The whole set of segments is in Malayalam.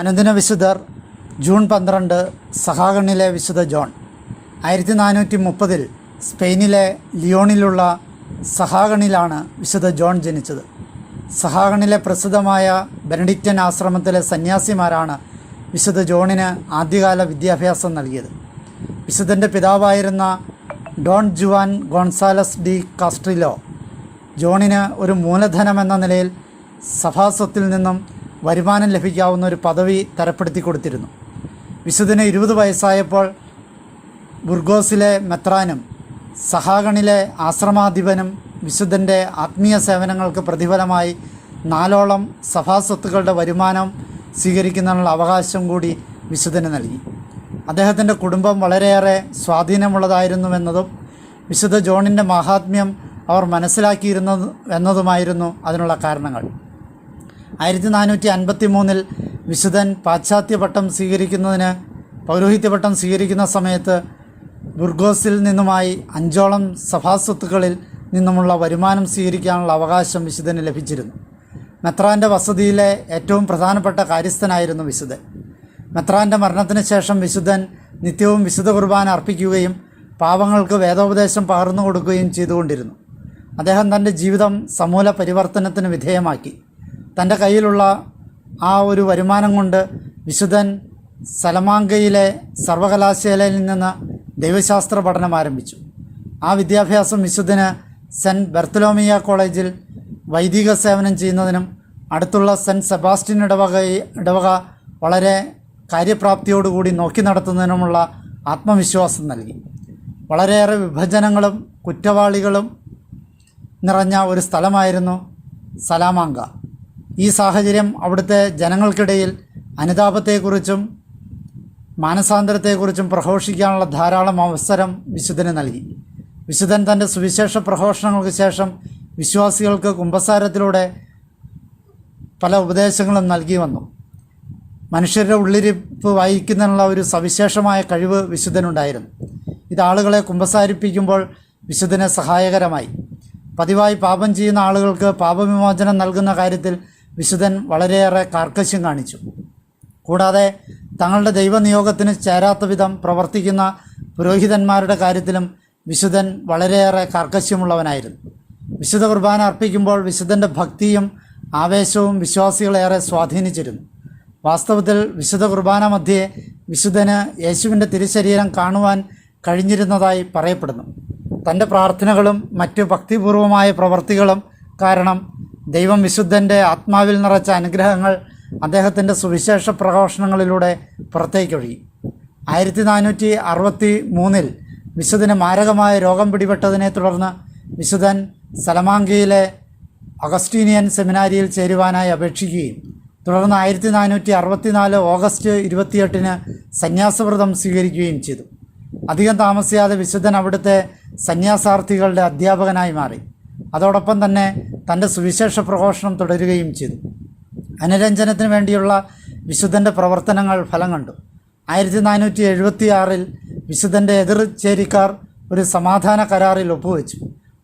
അനുദിന വിശുദ്ധർ ജൂൺ പന്ത്രണ്ട് സഹാഗണിലെ വിശുദ്ധ ജോൺ. ആയിരത്തി നാനൂറ്റി മുപ്പതിൽ സ്പെയിനിലെ ലിയോണിലുള്ള സഹാഗണിലാണ് വിശുദ്ധ ജോൺ ജനിച്ചത്. സഹാഗണിലെ പ്രസിദ്ധമായ ബെനഡിക്റ്റൻ ആശ്രമത്തിലെ സന്യാസിമാരാണ് വിശുദ്ധ ജോണിന് ആദ്യകാല വിദ്യാഭ്യാസം നൽകിയത്. വിശുദ്ധന്റെ പിതാവായിരുന്ന Don Juan Gonzalez de Castrillo ജോണിന് ഒരു മൂലധനം എന്ന നിലയിൽ സഭാസ്വത്തിൽ നിന്നും വരുമാനം ലഭിക്കാവുന്ന ഒരു പദവി തരപ്പെടുത്തി കൊടുത്തിരുന്നു. വിശുദ്ധന് ഇരുപത് വയസ്സായപ്പോൾ ബുർഗോസിലെ മെത്രാനും സഹാഗണിലെ ആശ്രമാധിപനും വിശുദ്ധന്റെ ആത്മീയ സേവനങ്ങൾക്ക് പ്രതിഫലമായി നാലോളം സഭാസ്വത്തുക്കളുടെ വരുമാനം സ്വീകരിക്കുന്നതിനുള്ള അവകാശം കൂടി വിശുദ്ധന് നൽകി. അദ്ദേഹത്തിന്റെ കുടുംബം വളരെയേറെ സ്വാധീനമുള്ളതായിരുന്നുവെന്നതും വിശുദ്ധ ജോണിന്റെ മഹാത്മ്യം അവർ മനസ്സിലാക്കിയിരുന്നത് എന്നതുമായിരുന്നു അതിനുള്ള കാരണങ്ങൾ. ആയിരത്തി നാനൂറ്റി അൻപത്തി മൂന്നിൽ വിശുദ്ധൻ പാശ്ചാത്യ പട്ടം സ്വീകരിക്കുന്നതിന് പൗരോഹിത്യ പട്ടം സ്വീകരിക്കുന്ന സമയത്ത് ബുർഗോസിൽ നിന്നുമായി അഞ്ചോളം സഭാസ്വത്തുക്കളിൽ നിന്നുമുള്ള വരുമാനം സ്വീകരിക്കാനുള്ള അവകാശം വിശുദ്ധന് ലഭിച്ചിരുന്നു. മെത്രാന്റെ വസതിയിലെ ഏറ്റവും പ്രധാനപ്പെട്ട കാര്യസ്ഥനായിരുന്നു വിശുദ്ധൻ. മെത്രാന്റെ മരണത്തിന് ശേഷം വിശുദ്ധൻ നിത്യവും വിശുദ്ധ കുർബാന അർപ്പിക്കുകയും പാവങ്ങൾക്ക് വേദോപദേശം പകർന്നു കൊടുക്കുകയും ചെയ്തുകൊണ്ടിരുന്നു. അദ്ദേഹം തന്റെ ജീവിതം സമൂല പരിവർത്തനത്തിന് വിധേയമാക്കി. തന്റെ കയ്യിലുള്ള ആ ഒരു വരുമാനം കൊണ്ട് വിശുദ്ധൻ സലമാങ്കയിലെ സർവകലാശാലയിൽ നിന്ന് ദൈവശാസ്ത്ര പഠനം ആരംഭിച്ചു. ആ വിദ്യാഭ്യാസം വിശുദ്ധന് സെന്റ് ബെർത്തലോമിയ കോളേജിൽ വൈദിക സേവനം ചെയ്യുന്നതിനും അടുത്തുള്ള സെന്റ് സെബാസ്റ്റ്യൻ ഇടവക ഇടവക വളരെ കാര്യപ്രാപ്തിയോടുകൂടി നോക്കി നടത്തുന്നതിനുമുള്ള ആത്മവിശ്വാസം നൽകി. വളരെയേറെ വിഭജനങ്ങളും കുറ്റവാളികളും നിറഞ്ഞ ഒരു സ്ഥലമായിരുന്നു സലാമാങ്ക. ഈ സാഹചര്യം അവിടുത്തെ ജനങ്ങൾക്കിടയിൽ അനുതാപത്തെക്കുറിച്ചും മാനസാന്തരത്തെക്കുറിച്ചും പ്രഘോഷിക്കാനുള്ള ധാരാളം അവസരം വിശുദ്ധന് നൽകി. വിശുദ്ധൻ തന്റെ സുവിശേഷ പ്രഘോഷണങ്ങൾക്ക് ശേഷം വിശ്വാസികൾക്ക് കുംഭസാരത്തിലൂടെ പല ഉപദേശങ്ങളും നൽകി വന്നു. മനുഷ്യരുടെ ഉള്ളിരിപ്പ് വായിക്കുന്നതിനുള്ള ഒരു സവിശേഷമായ കഴിവ് വിശുദ്ധനുണ്ടായിരുന്നു. ഇത് ആളുകളെ കുമ്പസാരിപ്പിക്കുമ്പോൾ വിശുദ്ധന് സഹായകരമായി. പതിവായി പാപം ചെയ്യുന്ന ആളുകൾക്ക് പാപവിമോചനം നൽകുന്ന കാര്യത്തിൽ വിശുദ്ധൻ വളരെയേറെ കാർക്കശ്യം കാണിച്ചു. കൂടാതെ തങ്ങളുടെ ദൈവനിയോഗത്തിന് ചേരാത്ത വിധം പ്രവർത്തിക്കുന്ന പുരോഹിതന്മാരുടെ കാര്യത്തിലും വിശുദ്ധൻ വളരെയേറെ കാർക്കശ്യമുള്ളവനായിരുന്നു. വിശുദ്ധ കുർബാന അർപ്പിക്കുമ്പോൾ വിശുദ്ധന്റെ ഭക്തിയും ആവേശവും വിശ്വാസികളേറെ സ്വാധീനിച്ചിരുന്നു. വാസ്തവത്തിൽ വിശുദ്ധ കുർബാന മധ്യേ വിശുദ്ധന് യേശുവിന്റെ തിരുശരീരം കാണുവാൻ കഴിഞ്ഞിരുന്നതായി പറയപ്പെടുന്നു. തന്റെ പ്രാർത്ഥനകളും മറ്റു ഭക്തിപൂർവമായ പ്രവർത്തികളും കാരണം ദൈവം വിശുദ്ധന്റെ ആത്മാവിൽ നിറച്ച അനുഗ്രഹങ്ങൾ അദ്ദേഹത്തിന്റെ സുവിശേഷ പ്രഘോഷണങ്ങളിലൂടെ പുറത്തേക്കൊഴുകി. ആയിരത്തി നാനൂറ്റി അറുപത്തി മൂന്നിൽ വിശുദ്ധന് മാരകമായ രോഗം പിടിപെട്ടതിനെ തുടർന്ന് വിശുദ്ധൻ സലമാങ്കയിലെ അഗസ്റ്റീനിയൻ സെമിനാരിയിൽ ചേരുവാനായി അപേക്ഷിക്കുകയും തുടർന്ന് ആയിരത്തി നാനൂറ്റി അറുപത്തിനാല് ഓഗസ്റ്റ് ഇരുപത്തിയെട്ടിന് സന്യാസവ്രതം സ്വീകരിക്കുകയും ചെയ്തു. അധികം താമസിയാതെ വിശുദ്ധൻ അവിടുത്തെ സന്യാസാർത്ഥികളുടെ അധ്യാപകനായി മാറി. അതോടൊപ്പം തന്നെ തന്റെ സുവിശേഷ പ്രഘോഷണം തുടരുകയും ചെയ്തു. അനുരഞ്ജനത്തിന് വേണ്ടിയുള്ള വിശുദ്ധന്റെ പ്രവർത്തനങ്ങൾ ഫലം കണ്ടു. ആയിരത്തി നാനൂറ്റി എഴുപത്തി ആറിൽ വിശുദ്ധന്റെ എതിർ ചേരിക്കാർ ഒരു സമാധാന കരാറിൽ ഒപ്പുവെച്ചു.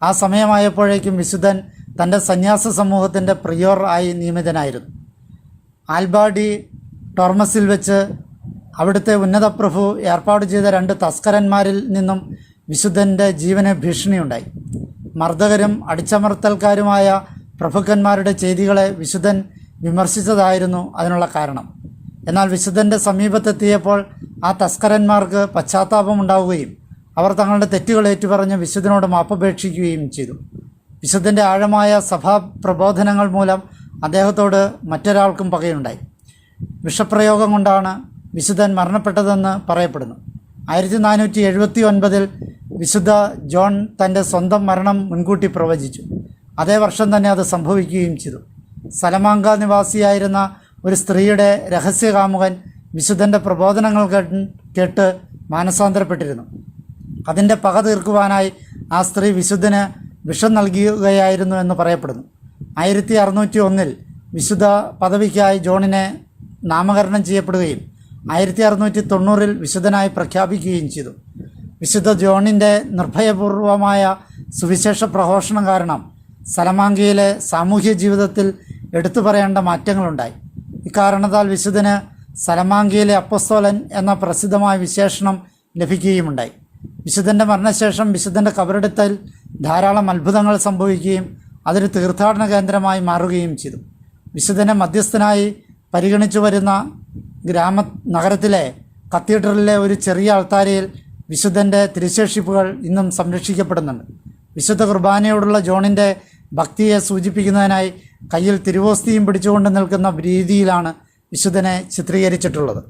ആ സമയമായപ്പോഴേക്കും വിശുദ്ധൻ തന്റെ സന്യാസ സമൂഹത്തിന്റെ പ്രിയോർ ആയി നിയമിതനായിരുന്നു. ആൽബാഡി ടോർമസിൽ വെച്ച് അവിടുത്തെ ഉന്നതപ്രഭു ഏർപ്പാട് ചെയ്ത രണ്ട് തസ്കരന്മാരിൽ നിന്നും വിശുദ്ധന്റെ ജീവന് ഭീഷണിയുണ്ടായി. മർദ്ദകരും അടിച്ചമർത്തൽക്കാരുമായ പ്രഭുക്കന്മാരുടെ ചെയ്തികളെ വിശുദ്ധൻ വിമർശിച്ചതായിരുന്നു അതിനുള്ള കാരണം. എന്നാൽ വിശുദ്ധന്റെ സമീപത്തെത്തിയപ്പോൾ ആ തസ്കരന്മാർക്ക് പശ്ചാത്താപമുണ്ടാവുകയും അവർ തങ്ങളുടെ തെറ്റുകൾ ഏറ്റുപറഞ്ഞ് വിശുദ്ധനോട് മാപ്പപേക്ഷിക്കുകയും ചെയ്തു. വിശുദ്ധന്റെ ആഴമായ സഭാ പ്രബോധനങ്ങൾ മൂലം അദ്ദേഹത്തോട് മറ്റൊരാൾക്കും പകയുണ്ടായി. വിഷപ്രയോഗം കൊണ്ടാണ് വിശുദ്ധൻ മരണപ്പെട്ടതെന്ന് പറയപ്പെടുന്നു. ആയിരത്തി നാനൂറ്റി എഴുപത്തി ഒൻപതിൽ വിശുദ്ധ ജോൺ തന്റെ സ്വന്തം മരണം മുൻകൂട്ടി പ്രവചിച്ചു. അതേ വർഷം തന്നെ അത് സംഭവിക്കുകയും ചെയ്തു. സലമാങ്ക നിവാസിയായിരുന്ന ഒരു സ്ത്രീയുടെ രഹസ്യകാമുകൻ വിശുദ്ധന്റെ പ്രബോധനങ്ങൾ കേട്ട് മാനസാന്തരപ്പെട്ടിരുന്നു. അതിന്റെ പക തീർക്കുവാനായി ആ സ്ത്രീ വിശുദ്ധന് വിഷം നൽകുകയായിരുന്നു എന്ന് പറയപ്പെടുന്നു. ആയിരത്തി അറുന്നൂറ്റി ഒന്നിൽ വിശുദ്ധ പദവിക്കായി ജോണിനെ നാമകരണം ചെയ്യപ്പെടുകയും ആയിരത്തി അറുന്നൂറ്റി തൊണ്ണൂറിൽ വിശുദ്ധനായി പ്രഖ്യാപിക്കുകയും ചെയ്തു. വിശുദ്ധ ജോണിന്റെ നിർഭയപൂർവമായ സുവിശേഷ പ്രഘോഷണം കാരണം സലമാങ്കയിലെ സാമൂഹ്യ ജീവിതത്തിൽ എടുത്തു പറയേണ്ട മാറ്റങ്ങളുണ്ടായി. ഇക്കാരണത്താൽ വിശുദ്ധന് സലമാങ്കിയിലെ അപ്പസ്തോലൻ എന്ന പ്രസിദ്ധമായ വിശേഷണം ലഭിക്കുകയുമുണ്ടായി. വിശുദ്ധന്റെ മരണശേഷം വിശുദ്ധന്റെ കബറെടുത്തൽ ധാരാളം അത്ഭുതങ്ങൾ സംഭവിക്കുകയും അതൊരു തീർത്ഥാടന കേന്ദ്രമായി മാറുകയും ചെയ്തു. വിശുദ്ധനെ മധ്യസ്ഥനായി പരിഗണിച്ചു വരുന്ന ഗ്രാമ നഗരത്തിലെ കത്തീഡ്രലിലെ ഒരു ചെറിയ അൾത്താരയിൽ വിശുദ്ധന്റെ തിരുശേഷിപ്പുകൾ ഇന്നും സംരക്ഷിക്കപ്പെടുന്നുണ്ട്. വിശുദ്ധ കുർബാനയോടുള്ള ജോണിന്റെ ഭക്തിയെ സൂചിപ്പിക്കുന്നതിനായി കയ്യിൽ തിരുവോസ്തിയും പിടിച്ചുകൊണ്ട് നിൽക്കുന്ന രീതിയിലാണ് വിശുദ്ധനെ ചിത്രീകരിച്ചിട്ടുള്ളത്.